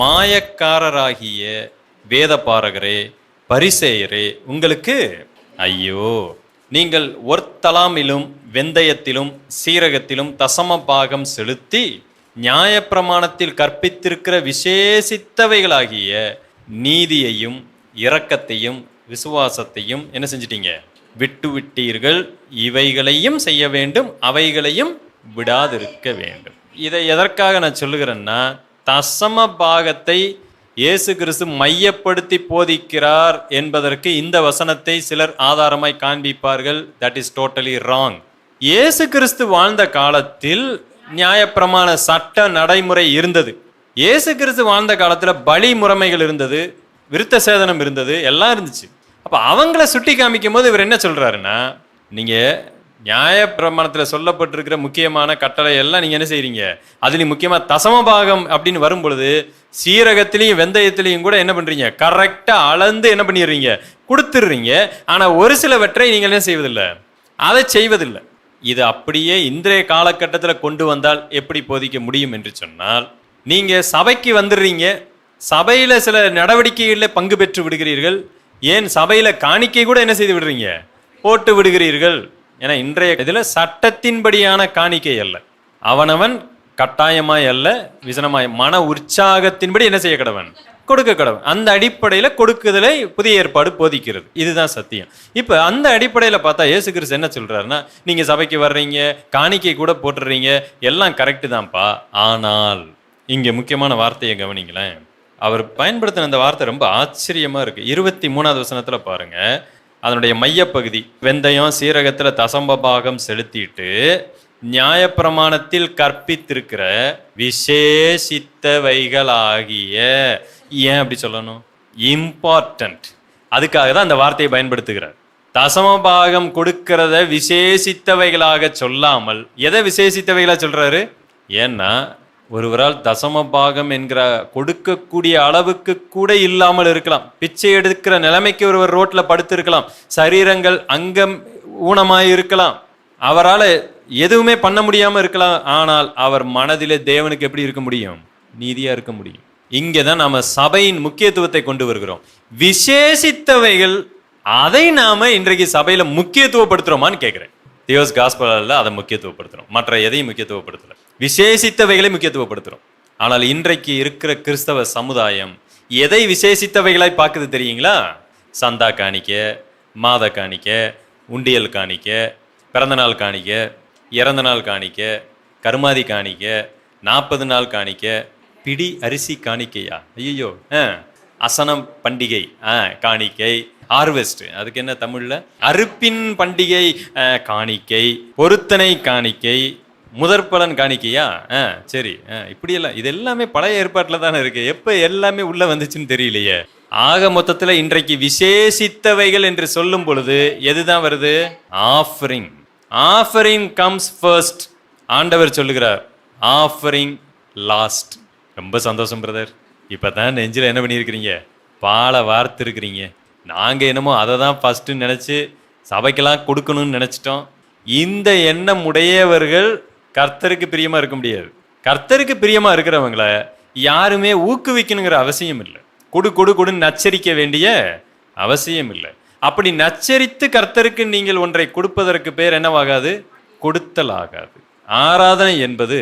மாயக்காரராகிய வேதபாரகரே பரிசேயரே உங்களுக்கு ஐயோ! நீங்கள் ஒர்த்தலாமிலும் வெந்தயத்திலும் சீரகத்திலும் தசம பாகம் செலுத்தி நியாயப்பிரமாணத்தில் கற்பித்திருக்கிற விசேஷித்தவைகளாகிய நீதியையும் இரக்கத்தையும் விசுவாசத்தையும் என்ன செஞ்சிட்டீங்க? விட்டு விட்டீர்கள் இவைகளையும் செய்ய வேண்டும் அவைகளையும் விடாதிருக்க வேண்டும். இதை எதற்காக நான் சொல்லுகிறேன்னா தசம பாகத்தை இயேசு கிறிஸ்து மையப்படுத்தி போதிக்கிறார் என்பதற்கு இந்த வசனத்தை சிலர் ஆதாரமாய் காண்பிப்பார்கள். தட் இஸ் டோட்டலி ராங் இயேசு கிறிஸ்து வாழ்ந்த காலத்தில் நியாயப்பிரமாண சட்ட நடைமுறை இருந்தது. இயேசு கிறிஸ்து வாழ்ந்த காலத்தில் பலி முறைமைகள் இருந்தது விருத்த சேதனம் இருந்தது எல்லாம் இருந்துச்சு. அப்போ அவங்கள சுட்டி காமிக்கும் போது இவர் என்ன சொல்கிறாருன்னா நீங்கள் நியாயப்பிரமாணத்தில் சொல்லப்பட்டிருக்கிற முக்கியமான கட்டளை எல்லாம் நீங்கள் என்ன செய்றீங்க? முக்கியமாக தசம தசமபாகம் அப்படின்னு வரும் பொழுது சீரகத்திலையும் வெந்தயத்திலையும் கூட என்ன பண்ணுறீங்க கரெக்டாக அளந்து என்ன பண்ணிடுறீங்க? கொடுத்துடுறீங்க. ஆனால் ஒரு சிலவற்றை நீங்கள் என்ன செய்வதில்லை? அதை செய்வதில்லை. இது அப்படியே இன்றைய காலகட்டத்தில் கொண்டு வந்தால் எப்படி போதிக்க முடியும் என்று சொன்னால் நீங்கள் சபைக்கு வந்துடுறீங்க. சபையில் சில நடவடிக்கைகளில் பங்கு பெற்று விடுகிறீர்கள். ஏன்? சபையில் காணிக்கை கூட என்ன செய்து விடுறீங்க? போட்டு விடுகிறீர்கள். ஏன்னா இன்றைய இதில் சட்டத்தின்படியான காணிக்கை அல்ல. அவனவன் கட்டாயமாய் அல்ல விசனமாய் மன உற்சாகத்தின்படி என்ன செய்ய கடவன்? கொடுக்க கடவன். அந்த அடிப்படையில் கொடுக்குதலை புதிய ஏற்பாடு போதிக்கிறது. இதுதான் சத்தியம். இப்போ அந்த அடிப்படையில் பார்த்தா ஏசு கிறிஸ்து என்ன சொல்கிறாருன்னா நீங்கள் சபைக்கு வர்றீங்க காணிக்கை கூட போட்டுறீங்க எல்லாம் கரெக்டு தான்ப்பா. ஆனால் இங்கே முக்கியமான வார்த்தையை கவனிங்களேன். அவர் பயன்படுத்தின அந்த வார்த்தை ரொம்ப ஆச்சரியமாக இருக்குது இருபத்தி மூணாவது வசனத்தில் பாருங்கள் அதனுடைய மையப்பகுதி வெந்தயம் சீரகத்தில் தசம்ப பாகம் செலுத்திட்டு நியாயப்பிரமாணத்தில் கற்பித்திருக்கிற விசேஷித்தவைகளாகிய ஏன் அப்படி சொல்லணும்? இம்பார்ட்டன்ட் அதுக்காக தான் அந்த வார்த்தையை பயன்படுத்துகிறார். தசமபாகம் கொடுக்கிறத விசேஷித்தவைகளாக சொல்லாமல் எதை விசேஷித்தவைகளாக சொல்றாரு? ஏன்னா ஒருவரால் தசம பாகம் என்கிற கொடுக்கக்கூடிய அளவுக்கு கூட இல்லாமல் இருக்கலாம். பிச்சை எடுக்கிற நிலைமைக்கு ஒருவர் ரோட்டில் படுத்திருக்கலாம். சரீரங்கள் அங்கம் ஊனமாய் இருக்கலாம். அவரால் எதுவுமே பண்ண முடியாமல் இருக்கலாம். ஆனால் அவர் மனதிலே தேவனுக்கு எப்படி இருக்க முடியும்? நீதியாக இருக்க முடியும். இங்கே தான் நாம் சபையின் முக்கியத்துவத்தை கொண்டு வருகிறோம். விசேஷித்தவைகள் அதை நாம் இன்றைக்கு சபையில் முக்கியத்துவப்படுத்துறோமான்னு கேட்குறேன் தியோஸ் காஸ்பலில் அதை முக்கியத்துவப்படுத்துகிறோம் மற்ற எதையும் முக்கியத்துவப்படுத்தலை. விசேஷித்தவைகளை முக்கியத்துவப்படுத்துகிறோம் ஆனால் இன்றைக்கு இருக்கிற கிறிஸ்தவ சமுதாயம் எதை விசேஷித்தவைகளாய் பார்க்குது தெரியுங்களா? சந்தா காணிக்க மாத காணிக்க உண்டியல் காணிக்க பிறந்தநாள் காணிக்க இறந்த நாள் காணிக்க கருமாதி காணிக்க நாற்பது நாள் காணிக்க பிடி அரிசி காணிக்கையா? ஐயோ அசனம் பண்டிகை ஆ காணிக்கை ஹார்வெஸ்ட் அதுக்கு என்ன தமிழில்? அறுப்பின் பண்டிகை காணிக்கை பொருத்தனை காணிக்கை முதற்பலன் காணிக்கையா? ஆ சரி. ஆ, இப்படியெல்லாம் இது எல்லாமே பழைய ஏற்பாட்டில் தானே இருக்கு. எப்போ எல்லாமே உள்ளே வந்துச்சுன்னு தெரியலையே. ஆக மொத்தத்தில் இன்றைக்கு விசேஷித்தவைகள் என்று சொல்லும் பொழுது எதுதான் வருது? ஆஃபரிங் ஆஃபரிங் கம்ஸ் ஃபர்ஸ்ட் ஆண்டவர் சொல்லுகிறார் ஆஃபரிங் லாஸ்ட் ரொம்ப சந்தோஷம் பிரதர் இப்போ தான் நெஞ்சில் என்ன பண்ணியிருக்கிறீங்க? பாலை வார்த்துருக்கிறீங்க. நாங்கள் என்னமோ அதை தான் ஃபஸ்ட்டுன்னு நினச்சி சபைக்கெல்லாம் கொடுக்கணும்னு நினச்சிட்டோம். இந்த எண்ணம் உடையவர்கள் கர்த்தருக்கு பிரியமாக இருக்க முடியாது. கர்த்தருக்கு பிரியமாக இருக்கிறவங்கள யாருமே ஊக்குவிக்கணுங்கிற அவசியம் இல்லை. கொடு கொடு கொடுன்னு நச்சரிக்க வேண்டிய அவசியம் இல்லை. அப்படி நச்சரித்து கர்த்தருக்கு நீங்கள் ஒன்றை கொடுப்பதற்கு பேர் என்னவாகாது? கொடுத்தல் ஆகாது ஆராதனை என்பது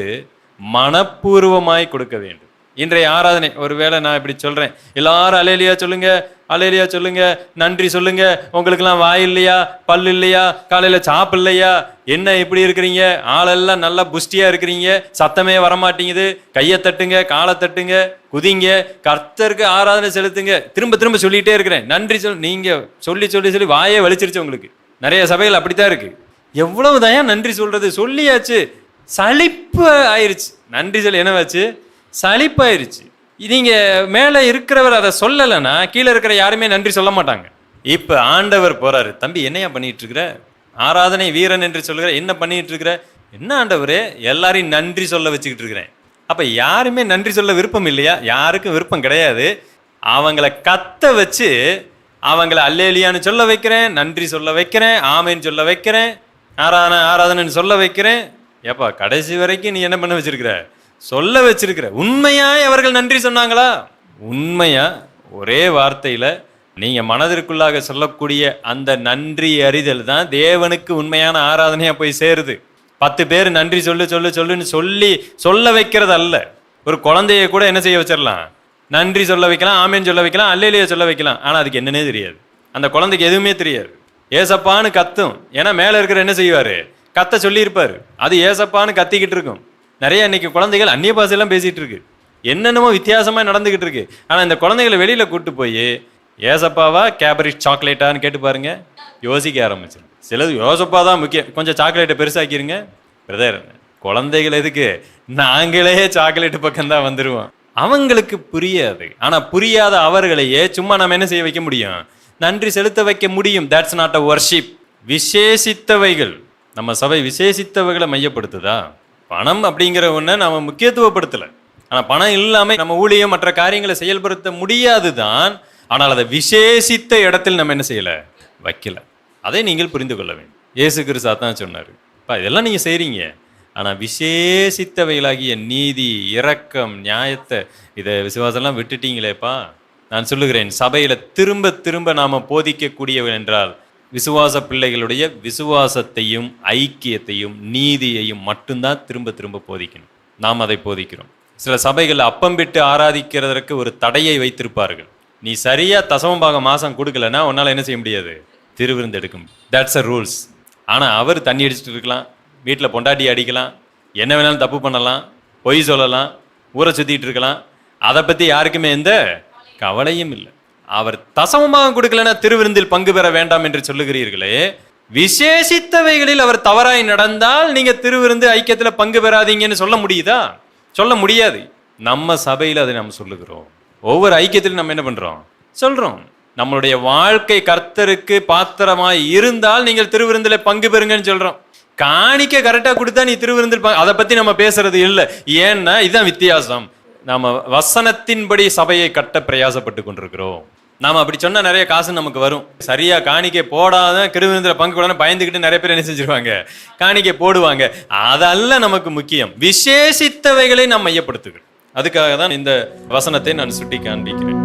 மனப்பூர்வமாய் கொடுக்க வேண்டும். இன்றைய ஆராதனை ஒருவேளை நான் இப்படி சொல்கிறேன் எல்லாரும் அலேலியா சொல்லுங்கள் அலையிலையா சொல்லுங்க நன்றி சொல்லுங்க. உங்களுக்கெல்லாம் வாய் இல்லையா பல் இல்லையா காலையில் சாப்பிடலையா என்ன இப்படி இருக்கிறீங்க? ஆளெல்லாம் நல்லா புஷ்டியா இருக்கிறீங்க. சத்தமே வரமாட்டேங்குது. கையை தட்டுங்க காலை தட்டுங்க குதிங்க. கர்த்தருக்கு ஆராதனை செலுத்துங்க. திரும்ப திரும்ப சொல்லிகிட்டே இருக்கிறேன். நன்றி சொல் நீங்கள் சொல்லி சொல்லி சொல்லி வாயே வலிச்சிருச்சு உங்களுக்கு. நிறைய சபைகள் அப்படித்தான் இருக்கு. எவ்வளவு தயம் நன்றி சொல்றது? சொல்லியாச்சு. சளிப்பு ஆயிடுச்சு நன்றி சொல்லி என்னவாச்சு சலிப்பாயிருச்சு நீங்கள் மேலே இருக்கிறவர் அதை சொல்லலைன்னா கீழே இருக்கிற யாருமே நன்றி சொல்ல மாட்டாங்க. இப்போ ஆண்டவர் போகிறாரு தம்பி என்னையா பண்ணிகிட்டு இருக்கிற ஆராதனை வீரன் என்று சொல்கிற என்ன பண்ணிகிட்டு இருக்கிற என்ன ஆண்டவரே? எல்லாரையும் நன்றி சொல்ல வச்சுக்கிட்டு இருக்கிறேன் அப்போ யாருமே நன்றி சொல்ல விருப்பம் இல்லையா? யாருக்கும் விருப்பம் கிடையாது. அவங்கள கத்த வச்சு அவங்கள அல்லேலியான்னு சொல்ல வைக்கிறேன் நன்றி சொல்ல வைக்கிறேன் ஆமைன்னு சொல்ல வைக்கிறேன் ஆராதனை ஆராதனைன்னு சொல்ல வைக்கிறேன். ஏப்பா கடைசி வரைக்கும் நீ என்ன பண்ண வச்சிருக்கிற? சொல்ல வச்சிருக்கிற. உண்மையாய் அவர்கள் நன்றி சொன்னாங்களா? உண்மையா? ஒரே வார்த்தையில நீங்க மனதிற்குள்ளாக சொல்லக்கூடிய அந்த நன்றி அறிதல் தான் தேவனுக்கு உண்மையான ஆராதனையா போய் சேருது. பத்து பேர் நன்றி சொல்லு சொல்லு சொல்லுன்னு சொல்லி சொல்ல வைக்கிறது அல்ல. ஒரு குழந்தைய கூட என்ன செய்ய வச்சிடலாம்? நன்றி சொல்ல வைக்கலாம் ஆமேன்னு சொல்ல வைக்கலாம் அல்லையிலேயே சொல்ல வைக்கலாம். ஆனால் அதுக்கு என்னன்னே தெரியாது. அந்த குழந்தைக்கு எதுவுமே தெரியாது. ஏசப்பான்னு கத்தும். ஏன்னா மேலே இருக்கிற என்ன செய்வார்? கத்த சொல்லியிருப்பார். அது ஏசப்பான்னு கத்திக்கிட்டு இருக்கும். நிறைய இன்னைக்கு குழந்தைகள் அந்நிய பாஷையெல்லாம் பேசிகிட்டு இருக்கு. என்னென்னமோ வித்தியாசமாக நடந்துக்கிட்டு இருக்கு. ஆனால் இந்த குழந்தைகளை வெளியில் கூட்டு போய் ஏசப்பாவா கேபரி சாக்லேட்டான்னு கேட்டு பாருங்க யோசிக்க ஆரம்பிச்சிடும் சிலது யோசப்பா தான் முக்கியம். கொஞ்சம் சாக்லேட்டை பெருசாக்கிருங்க. பிரதர் குழந்தைகள் எதுக்கு? நாங்களே சாக்லேட்டு பக்கம் தான் அவங்களுக்கு புரியாது. ஆனால் புரியாத அவர்களையே சும்மா நம்ம என்ன செய்ய வைக்க முடியும்? நன்றி செலுத்த வைக்க முடியும். தட்ஸ் நாட் அ ஒர்ஷிப் விசேஷித்தவைகள். நம்ம சபை விசேஷித்தவைகளை மையப்படுத்துதா? பணம் அப்படிங்கிற ஒன்றை நம்ம முக்கியத்துவப்படுத்தலை. ஆனால் பணம் இல்லாமல் நம்ம ஊழியம் மற்ற காரியங்களை செயல்படுத்த முடியாது தான் ஆனால் அதை விசேஷித்த இடத்தில் நம்ம என்ன செய்யலை? வைக்கல. அதை நீங்கள் புரிந்து கொள்ள வேண்டும். இயேசு கிறிஸ்தா தான் சொன்னார். இப்போ இதெல்லாம் நீங்கள் செய்கிறீங்க ஆனால் விசேஷித்தவைகளாகிய நீதி இரக்கம் நியாயத்தை இதை விசுவாசம்லாம் விட்டுட்டீங்களேப்பா. நான் சொல்லுகிறேன் சபையில் திரும்ப திரும்ப நாம் போதிக்கக்கூடியவன் என்றால் விசுவாச பிள்ளைகளுடைய விசுவாசத்தையும் ஐக்கியத்தையும் நீதியையும் மட்டும்தான் திரும்ப திரும்ப போதிக்கணும். நாம் அதை போதிக்கிறோம். சில சபைகள் அப்பம் விட்டு ஆராதிக்கிறதற்கு ஒரு தடையை வைத்திருப்பார்கள். நீ சரியா தசமபாக மாசம் கொடுக்கலன்னா உன்னால் என்ன செய்ய முடியாது? திருவிருந்து எடுக்கும் தட்ஸ் அ ரூல்ஸ் ஆனால் அவர் தண்ணி அடிச்சுட்டு இருக்கலாம் வீட்டில் பொண்டாட்டி அடிக்கலாம் என்ன வேணாலும் தப்பு பண்ணலாம் பொய் சொல்லலாம் ஊரை சுற்றிட்டு இருக்கலாம். அதை பற்றி யாருக்குமே எந்த கவலையும் இல்லை. அவர் தசமமாக கொடுக்கலன்னா திருவிருந்தில் பங்கு பெற வேண்டாம் என்று சொல்லுகிறீர்களே. விசேஷித்தவைகளில் அவர் தவறாய் நடந்தால் நீங்க திருவிருந்து ஐக்கியத்துல பங்கு பெறாதீங்கன்னு சொல்ல முடியுதா? சொல்ல முடியாது. நம்ம சபையில் அதை நம்ம சொல்லுகிறோம். ஒவ்வொரு ஐக்கியத்திலும் நம்ம என்ன பண்றோம்? சொல்றோம். நம்மளுடைய வாழ்க்கை கர்த்தருக்கு பாத்திரமாய் இருந்தால் நீங்கள் திருவிருந்தில் பங்கு பெறுங்கன்னு சொல்றோம். காணிக்க கரெக்டா கொடுத்தா நீ திருவிருந்தில் பங்கு- அதை பத்தி நம்ம பேசுறது இல்லை. ஏன்னா இதுதான் வித்தியாசம். நாம வசனத்தின்படி சபையை கட்ட பிரயாசப்பட்டு கொண்டிருக்கிறோம். நாம அப்படி சொன்னால் நிறைய காசு நமக்கு வரும். சரியா காணிக்கை போடாத திருவிருந்தில பங்கு கூட பயந்துக்கிட்டு நிறைய பேர் என்ன செஞ்சிருவாங்க? காணிக்கை போடுவாங்க. அதல்ல நமக்கு முக்கியம். விசேஷித்தவைகளை நாம் மையப்படுத்துகிறோம். அதுக்காக தான் இந்த வசனத்தை நான் சுட்டி காண்பிக்கிறேன்